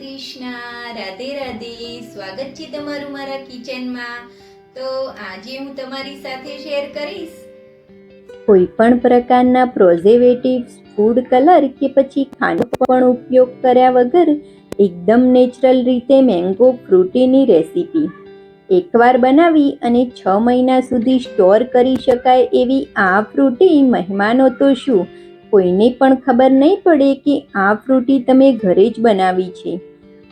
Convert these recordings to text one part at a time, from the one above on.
કૃષ્ણ, રાધે રાધે, સ્વાગત છે તમારું મારા કિચનમાં. તો આજે હું તમારી સાથે શેર કરીશ. કોઈ પણ પ્રકારના પ્રોઝેવેટિવ્સ, ફૂડ કલર કે પછી ખાંડ પણ ઉપયોગ કર્યા વગર એકદમ નેચરલ રીતે મેંગો ફ્રૂટીની રેસીપી એકવાર બનાવી અને છ મહિના સુધી સ્ટોર કરી શકાય એવી આ ફ્રૂટી મહેમાનો તો શું? કોઈને પણ ખબર નહીં પડે કે આ ફ્રૂટી તમે ઘરે જ બનાવી છે.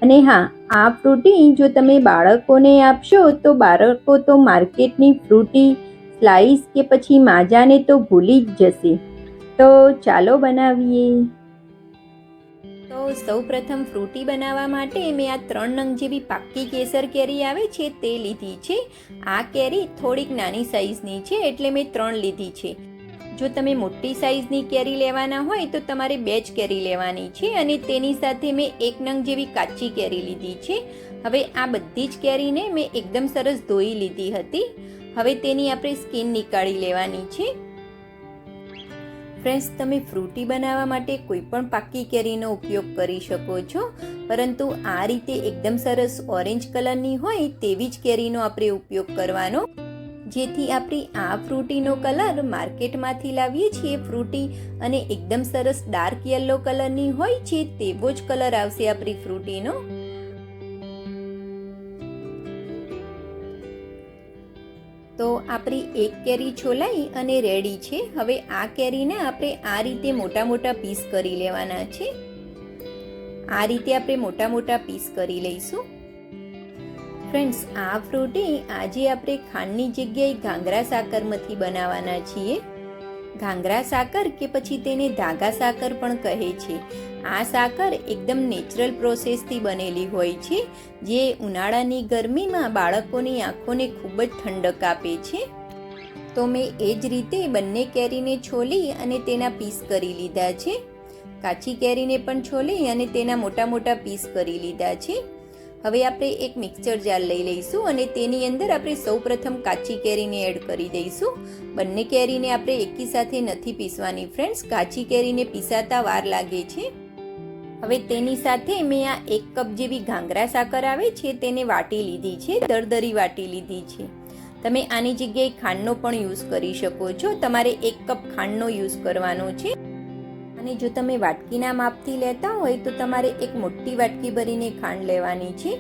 અને હા, આ ફ્રૂટી જો તમે બાળકોને આપશો, તો બાળકો તો માર્કેટની ફ્રૂટી, સ્લાઈસ કે પછી માજાને તો ભૂલી જ જશે. તો ચાલો બનાવીએ. તો સૌ પ્રથમ ફ્રૂટી બનાવવા માટે મેં આ ત્રણ નંગ જેવી પાક્કી કેસર કેરી આવે છે, તે લીધી છે. આ કેરી થોડીક નાની સાઈઝની છે, એટલે મેં ત્રણ લીધી છે. જો તમે મોટી સાઈઝની કેરી લેવાના હોય તો તમારે બે જ કેરી લેવાની છે અને તેની સાથે મેં એક નંગ જેવી કાચી કેરી લીધી છે. હવે આ બધી જ કેરીને મેં એકદમ સરસ ધોઈ લીધી હતી. હવે તેની આપણે સ્કિન નીકાળી લેવાની છે. ફ્રેન્ડ્સ, તમે ફ્રૂટી બનાવવા માટે કોઈ પણ પાક્કી કેરીનો ઉપયોગ કરી શકો છો. પરંતુ આ રીતે એકદમ સરસ ઓરેન્જ કલરની હોય તેવી જ કેરીનો આપણે ઉપયોગ કરવાનો જેથી આપણી આ ફ્રૂટીનો કલર માર્કેટમાંથી લાવીએ છીએ ફ્રૂટી અને એકદમ સરસ ડાર્ક યલો કલરની હોય છે તેવો જ કલર આવશે આપણી ફ્રૂટીનો. તો આપણી એક કેરી છોલાઈ અને રેડી છે. હવે આ કેરીને આપણે આ રીતે મોટા મોટા પીસ કરી લેવાના છે. આ રીતે આપણે મોટા મોટા પીસ કરી લઈશું. ફ્રેન્ડ્સ, આ ફ્રૂટી આજે આપણે ખાંડની જગ્યાએ ઘાંગરા સાકરમાંથી બનાવવાના છીએ. ઘાંગરા સાકર કે પછી તેને ધાગા સાકર પણ કહે છે. આ સાકર એકદમ નેચરલ પ્રોસેસથી બનેલી હોય છે, જે ઉનાળાની ગરમીમાં બાળકોની આંખોને ખૂબ જ ઠંડક આપે છે. તો મેં એ જ રીતે બંને કેરીને છોલી અને તેના પીસ કરી લીધા છે. કાચી કેરીને પણ છોલી અને તેના મોટા મોટા પીસ કરી લીધા છે. હવે આપણે એક મિક્સચર જાર લઈ લઈશું અને તેની અંદર આપણે સૌપ્રથમ કાચી કેરીને એડ કરી દઈશું. બંને કેરીને આપણે એકી સાથે નથી પીસવાની ફ્રેન્ડ્સ કાચી કેરીને પીસાતા વાર લાગે છે. હવે તેની સાથે મેં આ એક કપ જેવી ઘાંગરા સાકર આવે છે, તેને વાટી લીધી છે, દરદરી વાટી લીધી છે. તમે આની જગ્યાએ ખાંડનો પણ યુઝ કરી શકો છો. તમારે એક કપ ખાંડનો યુઝ કરવાનો છે. અને જો તમે વાટકીના માપથી લેતા હોય તો તમારે એક મોટી વાટકી ભરીને ખાંડ લેવાની છે.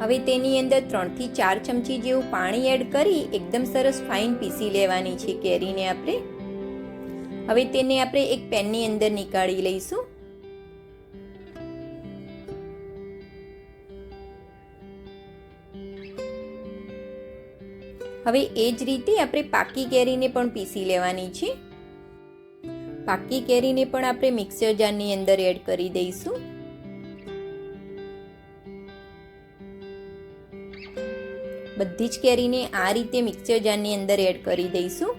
હવે તેની અંદર ત્રણથી ચાર ચમચી જેવું પાણી એડ કરી એકદમ સરસ ફાઇન પીસી લેવાની છે કેરીને આપણે. હવે તેને આપણે એક પેનની અંદર નીકાળી લઈશું. હવે એ જ રીતે આપણે પાકી કેરીને પણ પીસી લેવાની છે. પાકી કેરીને પણ આપણે મિક્સર જારની અંદર એડ કરી દઈશું. બધી જ કેરીને આ રીતે મિક્સર જારની અંદર એડ કરી દઈશું.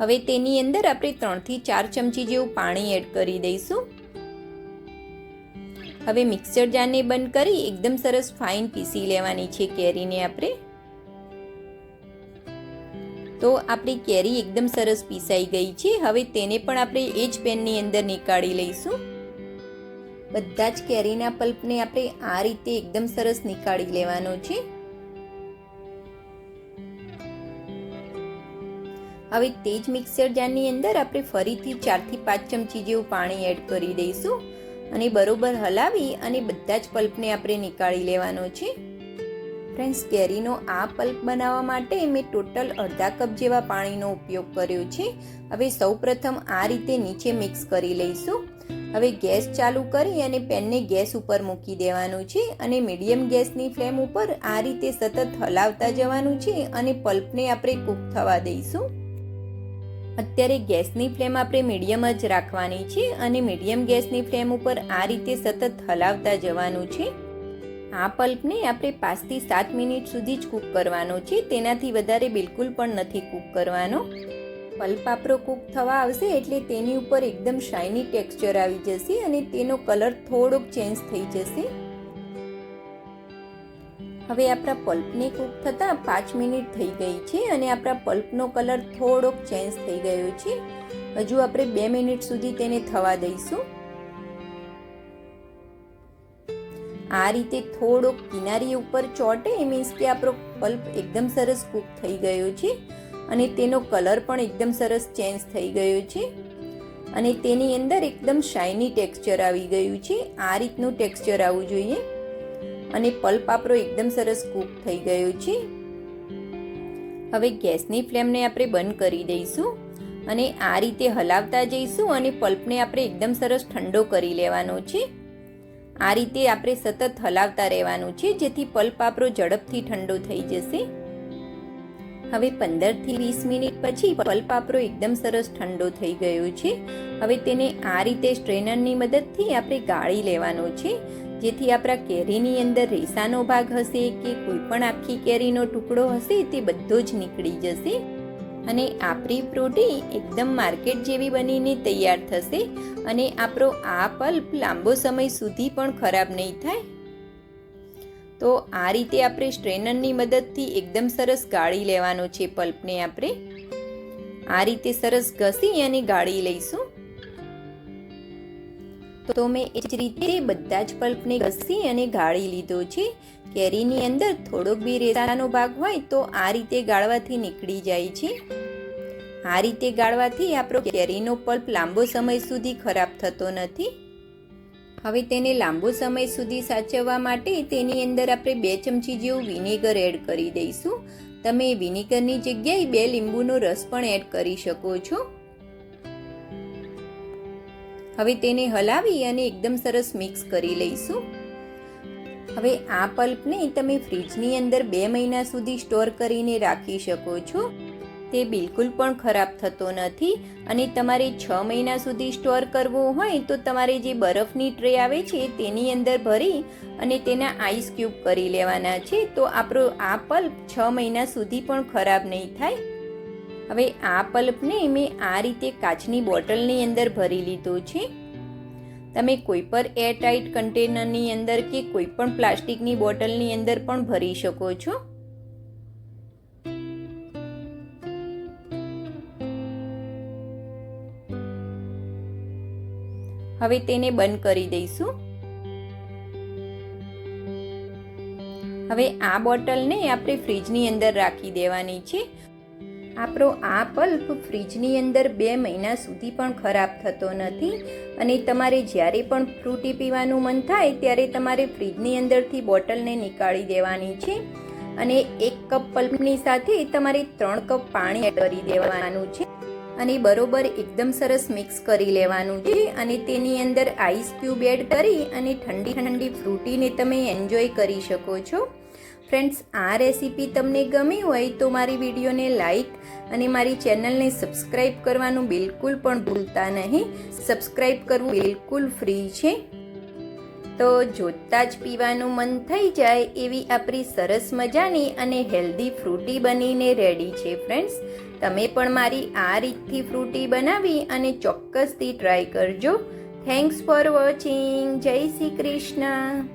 હવે તેની અંદર આપણે ત્રણથી ચાર ચમચી જેવું પાણી એડ કરી દઈશું. હવે મિક્સર જારને બંધ કરી એકદમ સરસ ફાઇન પીસી લેવાની છે કેરીને આપણે. તો આપણી કેરી એકદમ સરસ પીસાઈ ગઈ છે. હવે તેને પણ આપણે એ જ પેનની અંદર નીકાળી લઈશું. બધા જ કેરીના પલ્પને આપણે આ રીતે એકદમ સરસ નીકાળી લેવાનો છે. હવે તે જ મિક્સર જારની અંદર આપણે ફરીથી ચારથી પાંચ ચમચી જેવું પાણી એડ કરી દઈશું. અને બરોબર હલાવી અને બધા જ પલ્પને આપણે નીકાળી લેવાનો છે. ફ્રેન્ડ્સ, કેરીનો આ પલ્પ બનાવવા માટે મેં ટોટલ અડધા કપ જેવા પાણીનો ઉપયોગ કર્યો છે. હવે સૌપ્રથમ આ રીતે નીચે મિક્સ કરી લઈશું. હવે ગેસ ચાલુ કરી અને પેનને ગેસ ઉપર મૂકી દેવાનું છે અને મીડિયમ ગેસની ફ્લેમ ઉપર આ રીતે સતત હલાવતા જવાનું છે અને પલ્પને આપણે કૂક થવા દઈશું. અત્યારે ગેસની ફ્લેમ આપણે મીડિયમ જ રાખવાની છે અને મીડિયમ ગેસની ફ્લેમ ઉપર આ રીતે સતત હલાવતા જવાનું છે. આ પલ્પને આપણે પાંચથી સાત મિનિટ સુધી જ કૂક કરવાનો છે. તેનાથી વધારે બિલકુલ પણ નથી કૂક કરવાનો. પલ્પ આપણો કૂક થવા આવશે એટલે તેની ઉપર એકદમ શાઇની ટેક્સચર આવી જશે અને તેનો કલર થોડોક ચેન્જ થઈ જશે. હવે આપણા પલ્પને કૂક થતાં પાંચ મિનિટ થઈ ગઈ છે અને આપણા પલ્પનો કલર થોડોક ચેન્જ થઈ ગયો છે. હજુ આપણે બે મિનિટ સુધી તેને થવા દઈશું. આ રીતે થોડોક કિનારી ઉપર ચોટે મીન્સ કે આપણો પલ્પ એકદમ સરસ કૂક થઈ ગયો છે અને તેનો કલર પણ એકદમ સરસ ચેન્જ થઈ ગયો છે. અને તેની અંદર એકદમ શાઇની ટેક્સચર આવી ગયું છે. આ રીતનું ટેક્સચર આવવું જોઈએ. અને પલ્પ આપણો એકદમ સરસ કૂક થઈ ગયો છે. હવે ગેસની ફ્લેમને આપણે બંધ કરી દઈશું અને આ રીતે હલાવતા જઈશું અને પલ્પને આપણે એકદમ સરસ ઠંડો કરી લેવાનો છે. આ રીતે આપણે સતત હલાવતા રહેવાનું છે, જેથી પલપાપરો ઝડપથી ઠંડો થઈ જશે. હવે પંદરથી વીસ મિનિટ પછી પલપાપરો એકદમ સરસ ઠંડો થઈ ગયો છે. હવે તેને આ રીતે સ્ટ્રેનરની મદદથી આપણે ગાળી લેવાનો છે, જેથી આપણા કેરીની અંદર રેસાનો ભાગ હશે કે કોઈ પણ આખી કેરીનો ટુકડો હશે તે બધો જ નીકળી જશે. અને આપણી પ્રોટીન એકદમ માર્કેટ જેવી બનીને તૈયાર થશે અને આપણો આ પલ્પ લાંબો સમય સુધી પણ ખરાબ નહીં થાય. તો આ રીતે આપણે સ્ટ્રેનરની મદદથી એકદમ સરસ ગાળી લેવાનો છે પલ્પને આપણે. આ રીતે સરસ ઘસી અને ગાળી લઈશું. તો મેં એ જ રીતે બધા જ પલ્પને ઘસી અને ગાળી લીધો છે. કેરીની અંદર થોડોક બી રેસાનો ભાગ હોય તો આ રીતે ગાળવાથી નીકળી જાય છે. આ રીતે ગાળવાથી આપણો કેરીનો પલ્પ લાંબો સમય સુધી ખરાબ થતો નથી. હવે તેને લાંબો સમય સુધી સાચવવા માટે તેની અંદર આપણે બે ચમચી જેવું વિનેગર એડ કરી દઈશું. તમે વિનેગરની જગ્યાએ બે લીંબુનો રસ પણ એડ કરી શકો છો. હવે તેને હલાવી અને એકદમ સરસ મિક્સ કરી લઈશું. હવે આ પલ્પને તમે ફ્રીજની અંદર બે મહિના સુધી સ્ટોર કરીને રાખી શકો છો. તે બિલકુલ પણ ખરાબ થતો નથી અને તમારે છ મહિના સુધી સ્ટોર કરવો હોય તો તમારે જે બરફની ટ્રે આવે છે તેની અંદર ભરી અને તેના આઈસ ક્યુબ કરી લેવાના છે. તો આપણો આ પલ્પ છ મહિના સુધી પણ ખરાબ નહીં થાય. હવે આ પલ્પને મેં આ રીતે કાચની બોટલની અંદર ભરી લીધો છે. તમે કોઈ પણ એરટાઇટ કન્ટેનરની અંદર કે કોઈ પણ પ્લાસ્ટિકની બોટલની અંદર પણ ભરી શકો છો. હવે તેને બંધ કરી દઈશું. હવે આ બોટલને આપણે ફ્રીજની અંદર રાખી દેવાની છે. આપણો આ પલ્પ ફ્રીજની અંદર બે મહિના સુધી પણ ખરાબ થતો નથી અને તમારે જ્યારે પણ ફ્રૂટી પીવાનું મન થાય ત્યારે તમારે ફ્રીજની અંદરથી બોટલને નીકાળી દેવાની છે અને એક કપ પલ્પની સાથે તમારે ત્રણ કપ પાણી એડ કરી દેવાનું છે અને બરોબર એકદમ સરસ મિક્સ કરી લેવાનું છે અને તેની અંદર આઈસ ક્યુબ એડ કરી અને ઠંડી ઠંડી ફ્રૂટીને તમે એન્જોય કરી શકો છો. ફ્રેન્ડ્સ, આ રેસીપી તમને ગમી હોય તો મારી વિડીયોને લાઈક અને મારી ચેનલને સબસ્ક્રાઈબ કરવાનું બિલકુલ પણ ભૂલતા નહીં. સબસ્ક્રાઈબ કરવું બિલકુલ ફ્રી છે. તો જોતાં જ પીવાનું મન થઈ જાય એવી આપણી સરસ મજાની અને હેલ્ધી ફ્રૂટી બનીને રેડી છે ફ્રેન્ડ્સ. તમે પણ મારી આ રીતથી ફ્રૂટી બનાવી અને ચોક્કસથી ટ્રાય કરજો. Thanks for watching. જય શ્રી કૃષ્ણ.